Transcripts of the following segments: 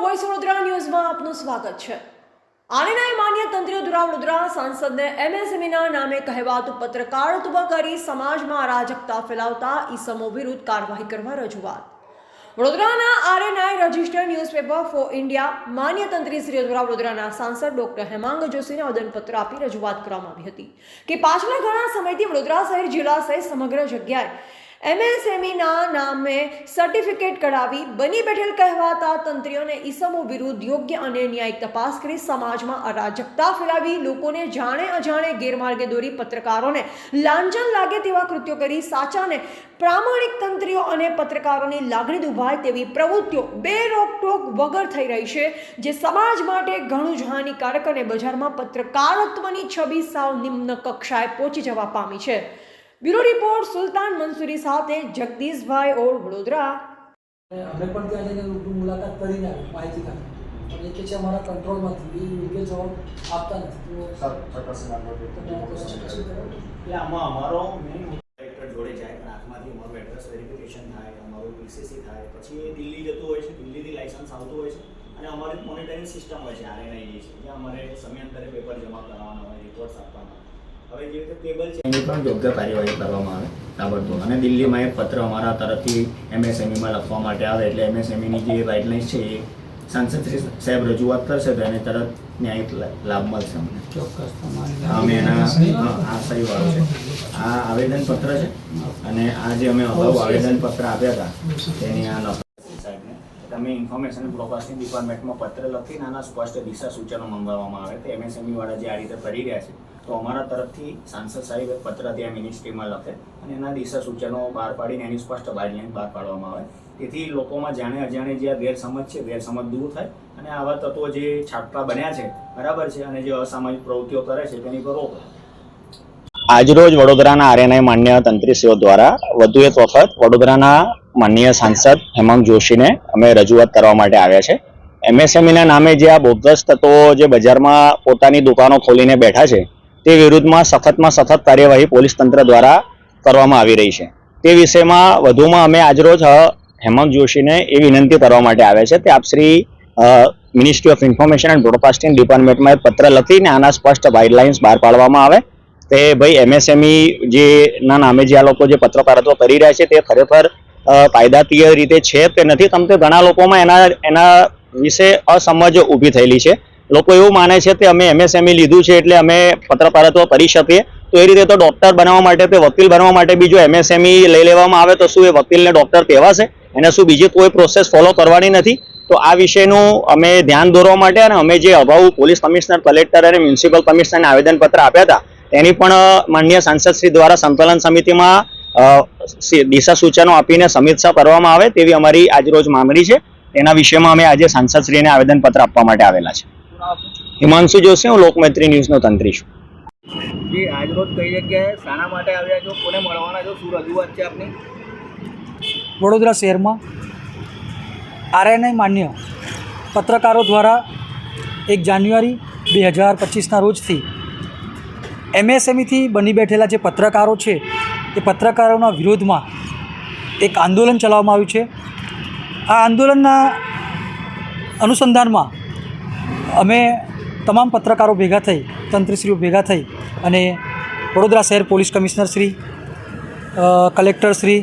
Voice Vadodara ન્યૂઝમાં આપનું સ્વાગત છે. આનંદનાય માન્ય તંત્રીઓ દ્વારા વડોદરા સાંસદને એમએસએમઈના નામે કહેવાતું ઊભા કરી સમાજમાં અરાજકતા ફેલાવતા ઈસમો વિરુદ્ધ કાર્યવાહી કરવા રજૂઆત. વડોદરાના RNI registered newspaper for India માન્ય તંત્રીશ્રીઓ દ્વારા વડોદરાના સાંસદ ડોક્ટર હેમાંગ જોશીને આવેદનપત્ર આપી રજૂઆત કરવામાં આવી હતી કે પાછલા ઘણા સમયથી વડોદરા શહેર, જિલ્લા સહિત સમગ્ર જગ્યાએ એમએસએમઈના નામે સર્ટિફિકેટ કઢાવી બની બેઠેલ કહેવાતા તંત્રીઓને ઈસમો વિરુદ્ધ યોગ્ય અને ન્યાયિક તપાસ કરી સમાજમાં અરાજકતા ફેલાવી લોકોને જાણે અજાણે ગેરમાર્ગે દોરી પત્રકારોને લાંછન લાગે તેવા કૃત્યો કરી સાચાને પ્રામાણિક તંત્રીઓ અને પત્રકારોની લાગણી દુભાય તેવી પ્રવૃત્તિઓ બે રોકટોક વગર થઈ રહી છે, જે સમાજ માટે ઘણું જ હાનિકારક અને બજારમાં પત્રકારત્વની છબી સાવ નિમ્ન કક્ષાએ પહોંચી જવા પામી છે. બ્યુરો રિપોર્ટ સુલતાન મંસૂરી સાથે જગદીશભાઈ ઓર વડોદરા. અમે પણ ત્યાં જઈને રૂબરૂ મુલાકાત કરીને આવ્યા માહિતી ખાતે પણ એ કે છે અમારા કંટ્રોલમાંથી એ યોગ્ય જવાબ આપતા નથી. કરો. એટલે આમાં અમારો મેઇન ડાયરેક્ટર જોડે જાય પણ આંખમાંથી અમારું એડ્રેસ વેરિફિકેશન થાય અમારું પીસીસી થાય. પછી એ દિલ્હી જતું હોય છે દિલ્હીથી લાઇસન્સ આવતું હોય છે અને અમારી મોનિટરિંગ સિસ્ટમ હોય છે આરએનઆઈ જે છે. જ્યાં અમારે સમયાંતરે પેપર જમા કરાવવાના હોય રિપોર્ટ્સ આપવાના એની પણ યોગ્ય કાર્યવાહી કરવામાં આવે તાબડતોબ અને દિલ્હીમાં એક પત્ર અમારા તરફથી એમએસએમઈમાં લખવા માટે આવે એટલે એમએસએમઈની જે ગાઈડલાઇન્સ છે એ સાંસદ શ્રી સાહેબ રજૂઆત કરશે તો એને તરત ન્યાયિક લાભ મળશે અમને. ચોક્કસ અમે એના આ સહી વાળો છે. આ આવેદનપત્ર છે અને આ જે અમે અગાઉ આવેદનપત્ર આપ્યા હતા તેની આ સાહેબને. તમે ઇન્ફોર્મેશન બ્રોડકાસ્ટિંગ ડિપાર્ટમેન્ટમાં પત્ર લખીને આના સ્પષ્ટ દિશા સૂચનો મંગાવવામાં આવે તો એમએસએમઈ વાળા જે આ રીતે કરી રહ્યા છે તો અમારા તરફથી સાંસદ સાહેબ પત્ર ત્યાં મિનિસ્ટ્રીમાં લખે અને એના દિશા સૂચનો બહાર પાડીને એની સ્પષ્ટ ગાઈડલાઇન બહાર પાડવામાં આવે. તેથી લોકોમાં જાણે અજાણે જે આ ગેરસમજ છે, ગેરસમજ દૂર થાય અને આવા તત્વો જે છાપટા બન્યા છે, બરાબર છે અને જે અસામાજિક પ્રવૃત્તિઓ કરે છે, તેની પર રોક આજરોજ વડોદરાના આરએનઆઈ માન્ય તંત્રીશ્રીઓ દ્વારા વધુ એક વખત વડોદરાના માનનીય સાંસદ હેમંત જોશીને અમે રજૂઆત કરવા માટે આવ્યા છે. એમએસએમઈના નામે જે આ બોગસ તત્વો જે બજારમાં પોતાની દુકાનો ખોલીને બેઠા છે તે વિરુદ્ધમાં સખતમાં સખત કાર્યવાહી પોલીસ તંત્ર દ્વારા કરવામાં આવી રહી છે. તે વિષયમાં વધુમાં અમે આજરોજ હેમંત જોશીને એ વિનંતી કરવા માટે આવ્યા છે તે આપશ્રી ministry of information and broadcasting ડિપાર્ટમેન્ટમાં પત્ર લખીને આના સ્પષ્ટ ગાઈડલાઇન્સ બહાર પાડવામાં આવે. તે ભાઈ એમએસએમઈ જે ના નામે જે આ લોકો જે પત્રકારત્વ કરી રહ્યા છે તે ખરેખર કાયદાકીય રીતે છે કે નથી? તમ તે ઘણા લોકોમાં એના એના વિશે અસમજ ઊભી થયેલી છે. લોકો એવું માને છે કે અમે એમએસએમઈ લીધું છે એટલે અમે પત્રપારત્વ કરી શકીએ. તો એ રીતે તો ડોક્ટર બનવા માટે તે વકીલ બનવા માટે બી એમએસએમઈ લઈ લેવામાં આવે તો શું એ વકીલને ડોક્ટર કહેવાશે? એને શું બીજી કોઈ પ્રોસેસ ફોલો કરવાની નથી? તો આ વિષયનું અમે ધ્યાન દોરવા માટે અને અમે જે અગાઉ પોલીસ કમિશનર, કલેક્ટર અને મ્યુનિસિપલ કમિશનરને આવેદનપત્ર આપ્યા હતા એની પણ માન્ય સાંસદશ્રી દ્વારા સંકલન સમિતિમાં દિશા સૂચનો આપીને સમીક્ષા કરવામાં આવે તેવી અમારી આજરોજ માંગણી છે. એના વિષયમાં અમે આજે સાંસદશ્રીને આવેદનપત્ર આપવા માટે આવેલા છે. હિમાંશુ જોશી હું લોકમૈત્રી ન્યૂઝનો તંત્રી છું. જે આજરોજ કઈ જગ્યાએ શાના માટે આવ્યા છો? કોને મળવાના છો? શું રજૂઆત છે આપની? વડોદરા શહેરમાં આરએનઆઈ માન્ય પત્રકારો દ્વારા એક જાન્યુઆરી બે હજાર પચીસના રોજથી એમએસએમઈથી બની બેઠેલા જે પત્રકારો છે એ પત્રકારોના વિરોધમાં એક આંદોલન ચલાવવામાં આવ્યું છે. આ આંદોલનના અનુસંધાનમાં અમે તમામ પત્રકારો ભેગા થઈ, તંત્રીશ્રીઓ ભેગા થઈ અને વડોદરા શહેર police commissioner Shri collector Shri,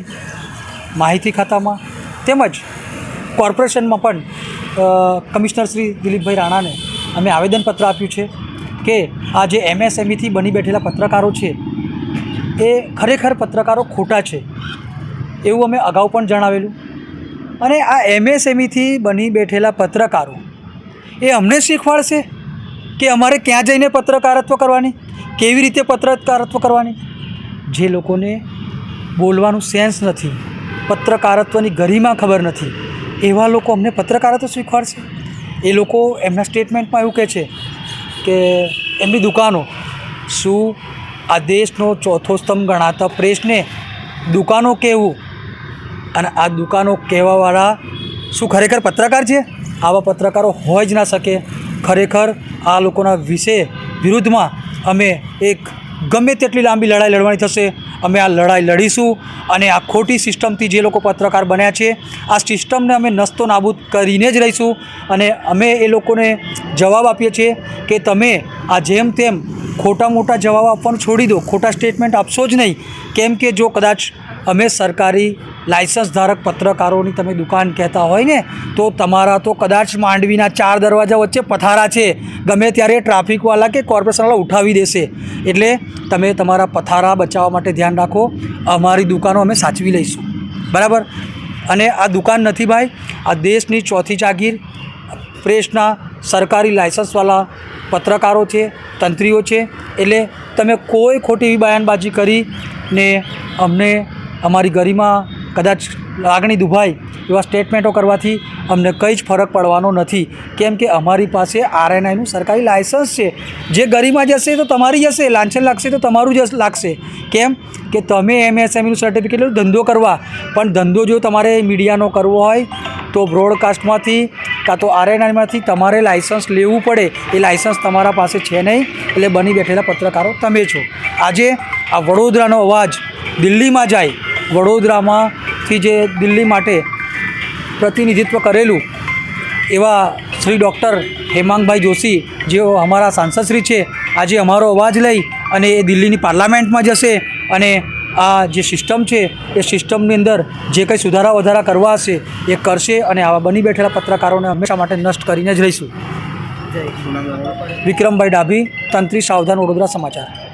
માહિતી ખાતામાં તેમજ કોર્પોરેશનમાં પણ કમિશનર શ્રી દિલીપભાઈ રાણાને અમે આવેદનપત્ર આપ્યું છે કે આ જે એમએસએમઈથી બની બેઠેલા પત્રકારો છે, એ ખરેખર પત્રકારો ખોટા છે એવું અમે અગાઉ પણ જણાવેલું. અને આ એમએસએમઈથી બની બેઠેલા પત્રકારો, એ અમને શીખવાડશે? કે અમારે ક્યાં જઈને પત્રકારત્વ કરવાની? કેવી રીતે પત્રકારત્વ કરવાની? જે લોકોને બોલવાનું સેન્સ નથી, પત્રકારત્વની ગરિમા ખબર નથી, એવા લોકો અમને પત્રકારત્વ સ્વીકારશે એ લોકો એમના સ્ટેટમેન્ટમાં એવું કહે છે કે એમની દુકાનો, શું આ દેશનો ચોથો સ્તંભ ગણાતા પ્રેસને દુકાનો કહેવું અને આ દુકાનો કહેવાવાળા શું ખરેખર પત્રકાર છે? આવા પત્રકારો હોય જ ના શકે. ખરેખર આ લોકોના વિશે વિરુદ્ધમાં અમે એક ગમે તેટલી લાંબી લડાઈ લડવાની થશે, અમે આ લડાઈ લડીશું અને આ ખોટી સિસ્ટમથી જે લોકો પત્રકાર બન્યા છે, આ સિસ્ટમને અમે નસ્તો નાબૂદ કરીને જ રહીશું અને અમે એ લોકોને જવાબ આપીએ છીએ કે તમે આ જેમ તેમ ખોટા મોટા જવાબ આપવાનું છોડી દો, ખોટા સ્ટેટમેન્ટ આપશો જ નહીં. કેમ કે જો કદાચ અમે સરકારી લાયસન્સ ધારક પત્રકારોની તમે દુકાન કહેતા હોય ને, તો તમારા તો કદાચ માંડવીના ચાર દરવાજા વચ્ચે પથારા છે. ગમે ત્યારે ટ્રાફિકવાળા કે કોર્પોરેશનવાળા ઉઠાવી દેશે. એટલે તમે તમારા પથારા બચાવવા માટે ધ્યાન રાખો. અમારી દુકાનો અમે સાચવી લઈશું. બરાબર? અને આ દુકાન નથી ભાઈ, આ દેશની ચોથી જાગીર પ્રેસના સરકારી લાયસન્સવાળા પત્રકારો છે, તંત્રીઓ છે. એટલે તમે કોઈ ખોટી બયાનબાજી કરીને અમને અમારી ગરિમા કદાચ લાગણી દુભાય એવા સ્ટેટમેન્ટો કરવાથી અમને કંઈ જ ફરક પડવાનો નથી. કેમ કે અમારી પાસે આરએનઆઈનું સરકારી લાયસન્સ છે. જે ગરિમા જશે તો તમારી જશે, લાંછન લાગશે તો તમારું જ લાગશે. કેમ કે તમે એમએસએમઈનું સર્ટિફિકેટ લો, ધંધો કરવા. પણ ધંધો જો તમારે મીડિયાનો કરવો હોય તો બ્રોડકાસ્ટમાંથી કાં તો આરએનઆઈમાંથી તમારે લાયસન્સ લેવું પડે. એ લાયસન્સ તમારા પાસે છે નહીં, એટલે બની બેઠેલા પત્રકારો તમે છો. આજે આ વડોદરાનો અવાજ દિલ્હીમાં જાય વડોદરામાંથી જે દિલ્હી માટે પ્રતિનિધિત્વ કરેલું એવા શ્રી ડૉક્ટર હેમાંગભાઈ જોશી જેઓ અમારા સાંસદશ્રી છે આજે અમારો અવાજ લઈ અને એ દિલ્હીની પાર્લામેન્ટમાં જશે અને આ જે સિસ્ટમ છે એ સિસ્ટમની અંદર જે કંઈ સુધારા વધારા કરવા હશે એ કરશે અને આવા બની બેઠેલા પત્રકારોને હંમેશા માટે નષ્ટ કરીને જ રહીશું. વિક્રમભાઈ ડાભી તંત્રી સાવધાન વડોદરા સમાચાર.